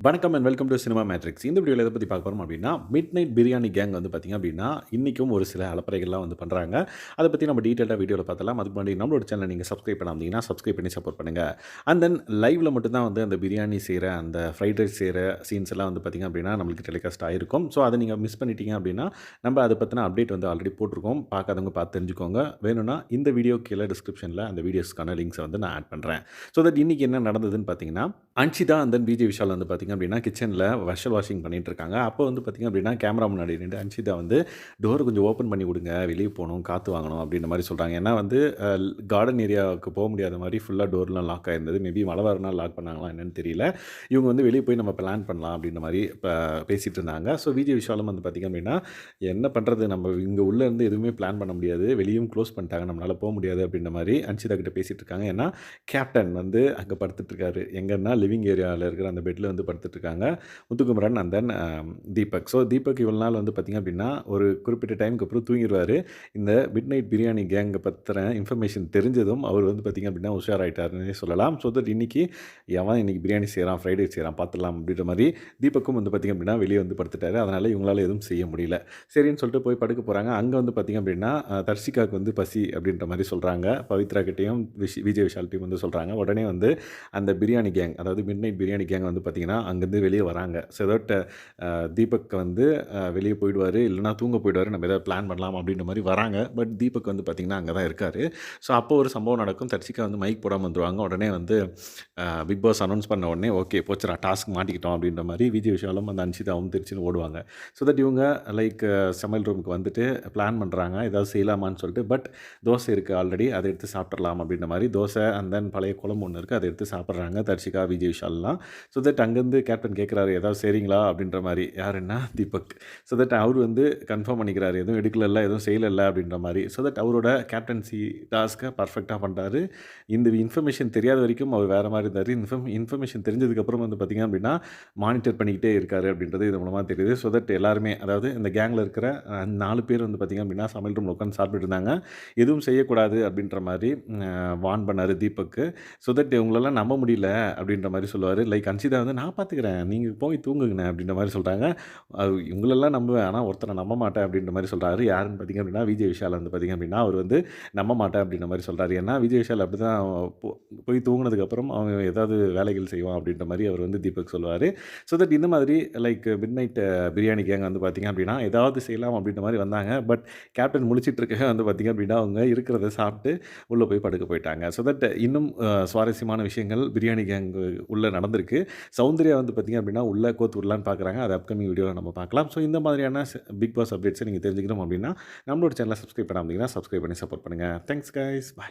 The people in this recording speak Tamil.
வணக்கம் and welcome to cinema matrix இந்த வீடியோவில் எதை பற்றி பார்க்க போகிறோம் அப்படின்னா மிட் நைட் பிரியாணி கேங் வந்து பார்த்திங்க அப்படின்னா இன்றைக்கும் ஒரு சில அலப்பறைகள்லாம் வந்து பண்ணுறாங்க அதை பற்றி நம்ம டீட்டெயிலாக வீடியோவில் பார்த்தலாம் அதுக்கு முன்னாடி நம்மளோட சேனல் நீங்கள் சப்ஸ்கிரைப் பண்ணாமீங்கன்னா சப்ஸ்கிரைப் பண்ணி சப்போர்ட் பண்ணுங்கள் அண்ட் தென் லைவில் மட்டும்தான் வந்து அந்த பிரியாணி செய்கிற அந்த ஃப்ரைட் ரைஸ் செய்கிற சீன்ஸ் எல்லாம் வந்து பார்த்திங்க அப்படின்னா நம்மளுக்கு டெலிகாஸ்ட் ஆகிருக்கும் ஸோ அதை நீங்கள் மிஸ் பண்ணிட்டீங்க அப்படின்னா நம்ம அதை பற்றின அப்டேட் வந்து ஆல்ரெடி போட்டிருக்கோம். பார்க்காதவங்க பார்த்து தெரிஞ்சுக்கோங்க. வேணும்னா இந்த வீடியோ கீழே டிஸ்கிரிப்ஷனில் அந்த வீடியோஸ்க்கான லிங்க்ஸை வந்து நான் ஆட் பண்ணுறேன் ஸோ தட் இன்றைக்கி என்ன நடந்ததுன்னு பார்த்தீங்கன்னா அன்ஷிதா அண்ட் தென் விஜய் விஷால் வந்து பார்த்திங்க அப்படின்னா கிச்சனில் வெஷல் வாஷிங் பண்ணிகிட்டு இருக்காங்க அப்போ வந்து பார்த்திங்க அப்படின்னா கேமரா முன்னாடி நின்று அன்ஷிதா வந்து டோர் கொஞ்சம் ஓப்பன் பண்ணி கொடுங்க வெளியே போகணும். காற்று வாங்கணும். அப்படின்ற மாதிரி சொல்கிறாங்க ஏன்னா வந்து கார்டன் ஏரியாவுக்கு போக முடியாத மாதிரி ஃபுல்லாக டோர்லாம் லாக் ஆயிருந்தது. மேபி மழை வரனால லாக் பண்ணாங்களா என்னென்னு தெரியல. இவங்க வந்து வெளியே போய் நம்ம பிளான் பண்ணலாம் அப்படின்ற மாதிரி இப்போ பேசிகிட்டு இருந்தாங்க. ஸோ விஜய் விஷாலும் வந்து பார்த்திங்க அப்படின்னா என்ன பண்ணுறது நம்ம இங்கே உள்ளேருந்து எதுவுமே பிளான் பண்ண முடியாது. வெளியும் க்ளோஸ் பண்ணிட்டாங்க. நம்மளால் போக முடியாது. அப்படின்ற மாதிரி அன்ஷிதா கிட்ட பேசிகிட்டு இருக்காங்க. ஏன்னா கேப்டன் வந்து அங்கே படுத்துட்ருக்காரு எங்கன்னா லிவிங் ஏரியாவில் இருக்கிற அந்த பெட்டில் வந்து படுத்துட்ருக்காங்க Muthukumaran and then Deepak. So Deepak இவ்வளோ நாள் வந்து பார்த்திங்க அப்படின்னா ஒரு குறிப்பிட்ட டைமுக்கு அப்புறம் தூங்கிடுவார் இந்த மிட் நைட் பிரியாணி கேங்கை பற்றின இன்ஃபர்மேஷன் தெரிஞ்சதும் அவர் வந்து பார்த்திங்க அப்படின்னா உஷாராயிட்டாருன்னே சொல்லலாம். ஸோ தட் இன்றைக்கி எவன் இன்றைக்கி பிரியாணி செய்கிறான் ஃப்ரைட் ரைஸ் செய்கிறான் பார்த்துலாம் அப்படின்ற மாதிரி தீபக்கும் வந்து பார்த்திங்க அப்படின்னா வெளியே வந்து படுத்துட்டாரு. அதனால் இவங்களால் எதுவும் செய்ய முடியல. சரின்னு சொல்லிட்டு போய் படுக்க போகிறாங்க அங்கே வந்து பார்த்திங்க அப்படின்னா தர்ஷிகாவுக்கு வந்து பசி அப்படின்ற மாதிரி சொல்கிறாங்க பவித்ரா கிட்டேயும் விஷ் விஜய் விஷால்ட்டையும் வந்து சொல்கிறாங்க உடனே வந்து அந்த பிரியாணி கேங் அதாவது மிட் நைட் பிரியாணி கேங் வந்து பார்த்திங்கன்னா அங்கேருந்து வெளியே வராங்க. ஸோ தட் தீபக் வந்து வெளியே போயிடுவார். இல்லைனா தூங்க போயிடுவார். நம்ம எதாவது பிளான் பண்ணலாம் அப்படின்ற மாதிரி வராங்க. பட் தீபக் வந்து பார்த்திங்கன்னா அங்கே தான் இருக்கார். ஸோ அப்போ ஒரு சம்பவம் நடக்கும். தர்ஷிகா வந்து மைக் போடாமல் வந்துருவாங்க. உடனே வந்து பிக் பாஸ் அனௌன்ஸ் பண்ண உடனே ஓகே போச்சுரா டாஸ்க் மாட்டிக்கிட்டோம் அப்படின்ற மாதிரி விஜய் விஷாலும் அந்த அன்ஷிதாவும் திருச்சின்னு ஓடுவாங்க. ஸோ தட் இவங்க லைக் சமையல் ரூமுக்கு வந்துட்டு பிளான் பண்ணுறாங்க ஏதாவது செய்யலாமான்னு சொல்லிட்டு. பட் தோசை இருக்குது ஆல்ரெடி. அதை எடுத்து சாப்பிட்றலாம் அப்படின்ற மாதிரி தோசை அண்ட் தென் பழைய குழம்பு ஒன்று இருக்குது அதை எடுத்து சாப்பிட்றாங்க தர்ஷிகா விஜய் விஷால்லாம். ஸோ தட் அங்கேருந்து கேப்டன் கேட்குறாரு ஏதாவது சரிங்களா அப்படின்ற மாதிரி. யாருன்னா தீபக். ஸோ தட் அவர் வந்து கன்ஃபார்ம் பண்ணிக்கிறாரு எதுவும் எடுக்கலல்ல எதுவும் செய்யலைல்ல அப்படின்ற மாதிரி. ஸோ தட் அவரோட கேப்டன்சி டாஸ்க்கை பர்ஃபெக்டாக பண்ணுறாரு இந்த இன்ஃபர்மேஷன் தெரியாத வரைக்கும் அவர் வேறு மாதிரி இருந்தார். இன்ஃபர்ம் இன்ஃபர்மேஷன் தெரிஞ்சதுக்கப்புறம் வந்து பார்த்திங்க அப்படின்னா மானிட்டர் பண்ணிக்கிட்டே இருக்காரு அப்படின்றது இது மூலமாக தெரியுது. ஸோ தட் எல்லாருமே அதாவது இந்த கேங்கில் இருக்கிற நாலு பேர் வந்து பார்த்திங்க அப்படின்னா சமையல் ரூமில் உட்காந்து சாப்பிட்டுட்டு இருந்தாங்க. எதுவும் செய்யக்கூடாது அப்படின்ற மாதிரி வான் பண்ணார் தீபக்கு. ஸோ தட் இவங்களெல்லாம் நம்ப முடியல அப்படின்ற மாதிரி சொல்லுவார். லைக் அன்சிதா வந்து நான் பார்த்துக்கிறேன். நீங்கள் போய் தூங்குங்கண்ணே அப்படின்ற மாதிரி சொல்கிறாங்க அது இவங்களெல்லாம் நம்புவேன். ஆனால் ஒருத்தரை நம்ப மாட்டேன் அப்படின்ற மாதிரி சொல்கிறாரு யாருன்னு பார்த்திங்க அப்படின்னா விஜய் விஷால் வந்து பார்த்திங்க அப்படின்னா அவர் வந்து நம்ப மாட்டேன் அப்படின்ற மாதிரி சொல்கிறாரு ஏன்னா விஜய் விஷால் அப்படி தான் போய் தூங்கினதுக்கப்புறம் அவன் ஏதாவது வேலைகள் செய்வான் அப்படின்ற மாதிரி அவர் வந்து தீபக் சொல்லுவார். ஸோ தட் இந்த மாதிரி like midnight biryani gang வந்து பார்த்திங்க அப்படின்னா ஏதாவது செய்யலாம் அப்படின்ற மாதிரி வந்தாங்க. பட் கேப்டன் முழிச்சிட்டு இருக்க வந்து பார்த்திங்க அப்படின்னா அவங்க இருக்கிறத சாப்பிட்டு உள்ளே போய் படுக்க போயிட்டாங்க. ஸோ தட் இன்னும் சுவாரஸ்யமான விஷயங்கள் பிரியாணி கேங் உள்ளே நடந்திருக்கு. சௌந்தர்யா வந்து பார்த்திங்க அப்படின்னா உள்ளே கோத்து விடலான்னு பார்க்குறாங்க. அது அப்கமிங் வீடியோவில் நம்ம பார்க்கலாம். ஸோ இந்த மாதிரியான பிக் பாஸ் அப்டேட்ஸை நீங்கள் தெரிஞ்சுக்கணும் அப்படின்னா நம்மளோட சேனலை சப்ஸ்கிரைப் பண்ணாமல் சப்ஸ்கிரைப் பண்ணி சப்போர்ட் பண்ணுங்கள் தேங்க்ஸ் கைஸ் பாய்